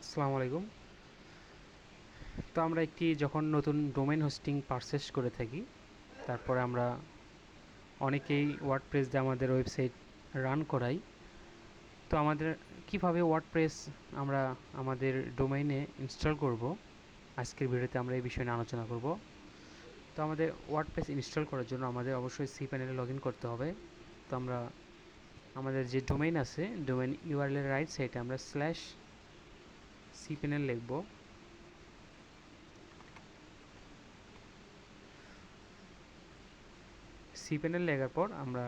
আসসালামু আলাইকুম। তো আমরা একটি যখন নতুন ডোমেন হোস্টিং পারচেস করে থাকি, তারপরে আমরা অনেকেই ওয়ার্ডপ্রেস দিয়ে আমাদের ওয়েবসাইট রান করাই। তো আমাদের কীভাবে ওয়ার্ডপ্রেস আমরা আমাদের ডোমেইনে ইনস্টল করব? আজকের ভিডিওতে আমরা এই বিষয়ে নিয়ে আলোচনা করব। তো আমাদের ওয়ার্ডপ্রেস ইনস্টল করার জন্য আমাদের অবশ্যই সি প্যানেলে লগ করতে হবে। তো আমরা, আমাদের যে ডোমেইন আছে ডোমেইন ইউআরএল রাইট সাইডে আমরা স্ল্যাশ সি প্যানেল লিখব। সি প্যানেল লেখার পর আমরা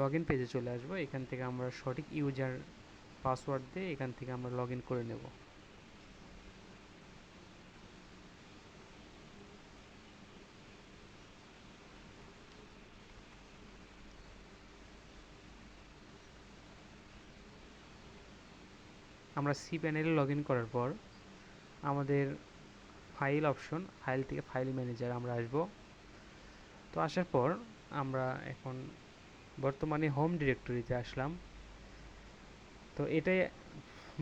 লগ ইন পেজে চলে আসব। এখান থেকে আমরা সঠিক ইউজার পাসওয়ার্ড দিয়ে এখান থেকে আমরা লগ করে নেব। আমরা সি প্যানেলে লগ ইন করার পর আমাদের ফাইল অপশন ফাইল থেকে ফাইল ম্যানেজার আমরা আসব। তো আসার পর আমরা এখন বর্তমানে হোম ডিরেক্টরিতে আসলাম। তো এটাই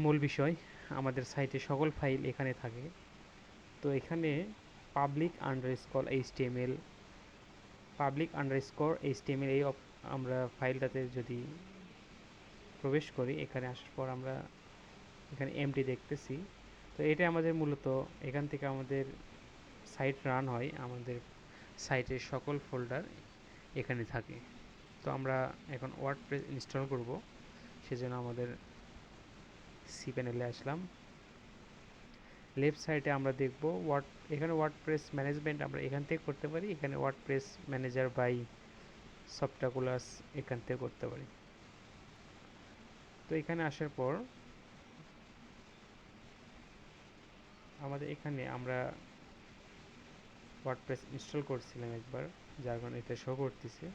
মূল বিষয়, আমাদের সাইটে সকল ফাইল এখানে থাকে। তো এখানে public underscore H TML public underscore H TML এই আমরা ফাইলটাতে যদি প্রবেশ করি, এখানে আসার পর আমরা এখানে এমটি দেখতেছি। তো এটা আমাদের মূলত, এখান থেকে আমাদের সাইট রান হয়, আমাদের সাইটের সকল ফোল্ডার এখানে থাকে। তো আমরা এখন ওয়ার্ডপ্রেস ইনস্টল করব, সেজন্য আমাদের সি প্যানেলে আসলাম। লেফট সাইডে আমরা দেখব ওয়ার্ড এখানে ওয়ার্ডপ্রেস ম্যানেজমেন্ট আমরা এখান থেকে করতে পারি, এখানে ওয়ার্ডপ্রেস ম্যানেজার বাই সফটাকুলাস এখান থেকে করতে পারি। তো এখানে আসার পর আমাদের এখানে আমরা ওয়ার্ডপ্রেস ইনস্টল করছিলাম একবার, যার কারণে এটা শো করতেছে।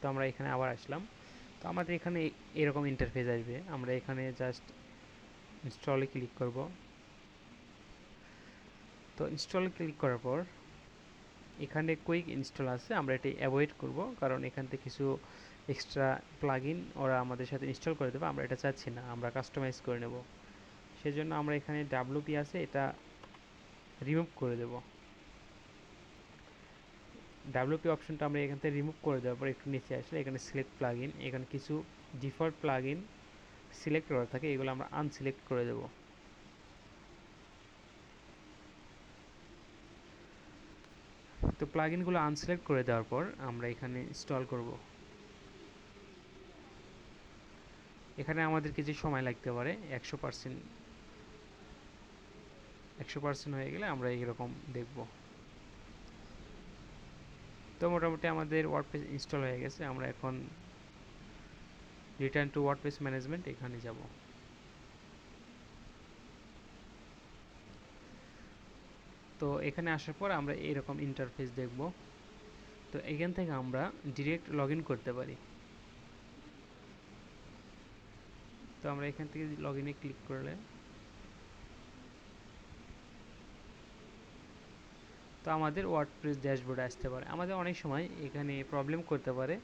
তো আমরা এখানে আবার আসলাম। তো আমাদের এখানে এরকম ইন্টারফেস আসবে। আমরা এখানে জাস্ট ইনস্টলে ক্লিক করব। তো ইনস্টলে ক্লিক করার পর এখানে কুইক ইনস্টল আছে। আমরা এটি অ্যাভয়েড করব, কারণ এখান থেকে কিছু এক্সট্রা প্লাগইন ওরা আমাদের সাথে ইনস্টল করে দেবে, আমরা এটা চাচ্ছি না, আমরা কাস্টমাইজ করে নেব। সেজন্য আমরা এখানে ডাব্লুপি আছে, এটা রিমুভ করে দেব। ডাব্লুপি অপশনটা আমরা এখান থেকে রিমুভ করে দেওয়ার পর একটু নিচে আসলে এখানে সিলেক্ট প্লাগইন এখানে কিছু ডিফল্ট প্লাগইন সিলেক্ট করা থাকে, এগুলো আমরা আনসিলেক্ট করে দেব। তো প্লাগইনগুলো আনসিলেক্ট করে দেওয়ার পর আমরা এখানে ইনস্টল করব। এখানে আমাদের কিছু সময় লাগতে পারে, একশো পার্সেন্ট একশো পার্সেন্ট হয়ে গেলে আমরা এইরকম দেখব। তো মোটামুটি আমাদের ওয়ার্ডপ্রেস ইনস্টল হয়ে গেছে, আমরা এখন রিটার্ন টু ওয়ার্ডপ্রেস ম্যানেজমেন্ট এখানে যাব। তো এখানে আসার পর আমরা এরকম ইন্টারফেস দেখব। তো এখান থেকে আমরা ডিরেক্ট লগ করতে পারি। তো আমরা এখান থেকে লগ ইনে ক্লিক করলে। তো আমাদের ওয়ার্ডপ্রেস ড্যাশবোর্ডে আসতে পারে। আমাদের অনেক সময় এখানে প্রবলেম করতে পারে।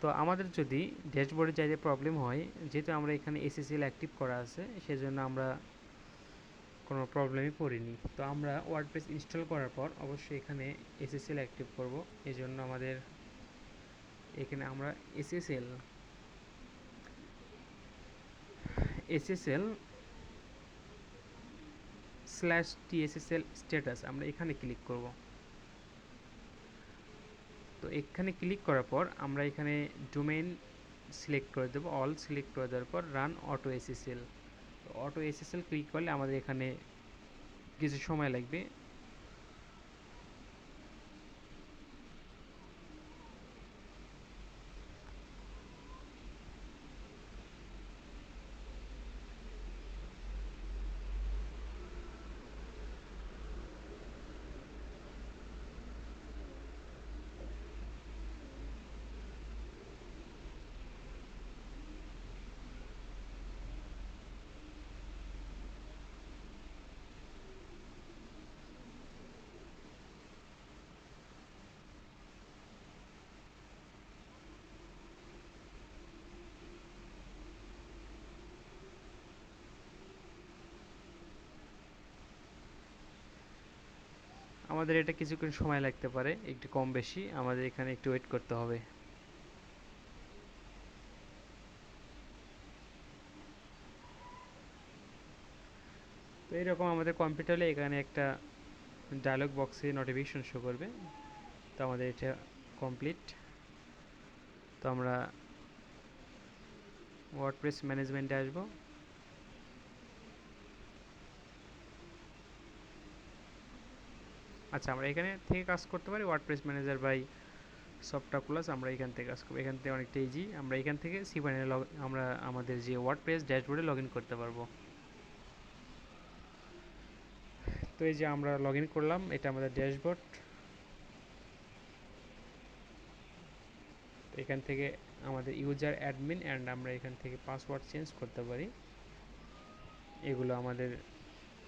তো আমাদের যদি ড্যাশবোর্ডে যাইতে প্রবলেম হয়, যেহেতু আমরা এখানে এসএসএল অ্যাক্টিভ করা আছে, সেজন্য আমরা কোনো প্রবলেমই পড়িনি তো আমরা ওয়ার্ডপ্রেস ইনস্টল করার পর অবশ্যই এখানে এসএসএল অ্যাক্টিভ করব। এই জন্য আমাদের এখানে আমরা SSL SSL slash TSSL status আমরা এখানে ক্লিক করব। তো এখানে ক্লিক করার পর আমরা এখানে ডোমেন সিলেক্ট করে দেবো। অল সিলেক্ট করে দেওয়ার পর run auto SSL auto SSL click করলে আমাদের এখানে কিছু সময় লাগবে। আমাদের এটা কিছুক্ষণ সময় লাগতে পারে, একটু কম বেশি। আমাদের এখানে একটু ওয়েট করতে হবে। তো এইরকম আমাদের কম্পিউটারে এখানে একটা ডায়লগ বক্সে নোটিফিকেশন শো করবে। তো আমাদের এটা কমপ্লিট তো আমরা ওয়ার্ডপ্রেস ম্যানেজমেন্টে আসব। আচ্ছা আমরা এখানে থেকে কাজ করতে পারি? WordPress manager by software plus আমরা এখান থেকে কাজ করব। এখান থেকে অনেকটা ইজি আমরা এখান থেকে সি লগ আমরা আমাদের যে ওয়ার্ডপ্রেস ড্যাশবোর্ডে লগ করতে পারব। তো এই যে আমরা লগ করলাম, এটা আমাদের ড্যাশবোর্ড এখান থেকে আমাদের ইউজার অ্যাডমিন অ্যান্ড আমরা এখান থেকে পাসওয়ার্ড চেঞ্জ করতে পারি। এগুলো আমাদের,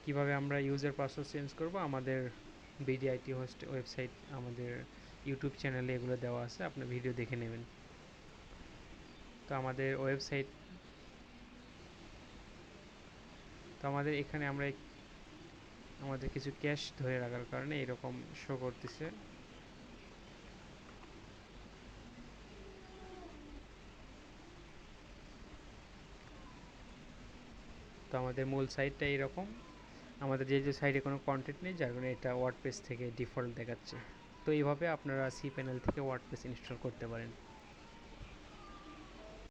কীভাবে আমরা ইউজার পাসওয়ার্ড চেঞ্জ করব? আমাদের বিডিআইটি হোস্ট ওয়েবসাইট আমাদের ইউটিউব চ্যানেলে এগুলো দেওয়া আছে আপনি ভিডিও দেখে নেবেন। তো আমাদের ওয়েবসাইট তো আমাদের এখানে আমরা আমাদের কিছু ক্যাশ ধরে রাখার কারণে এরকম শো করতেছে। তো আমাদের মূল সাইটটা এরকম। আমাদের যে যে সাইডে কোনো কন্টেন্ট নেই, যার কারণে এটা ওয়ার্ডপ্রেস থেকে ডিফল্ট দেখাচ্ছে। তো এইভাবে আপনারা সি প্যানেল থেকে ওয়ার্ডপ্রেস ইনস্টল করতে পারেন।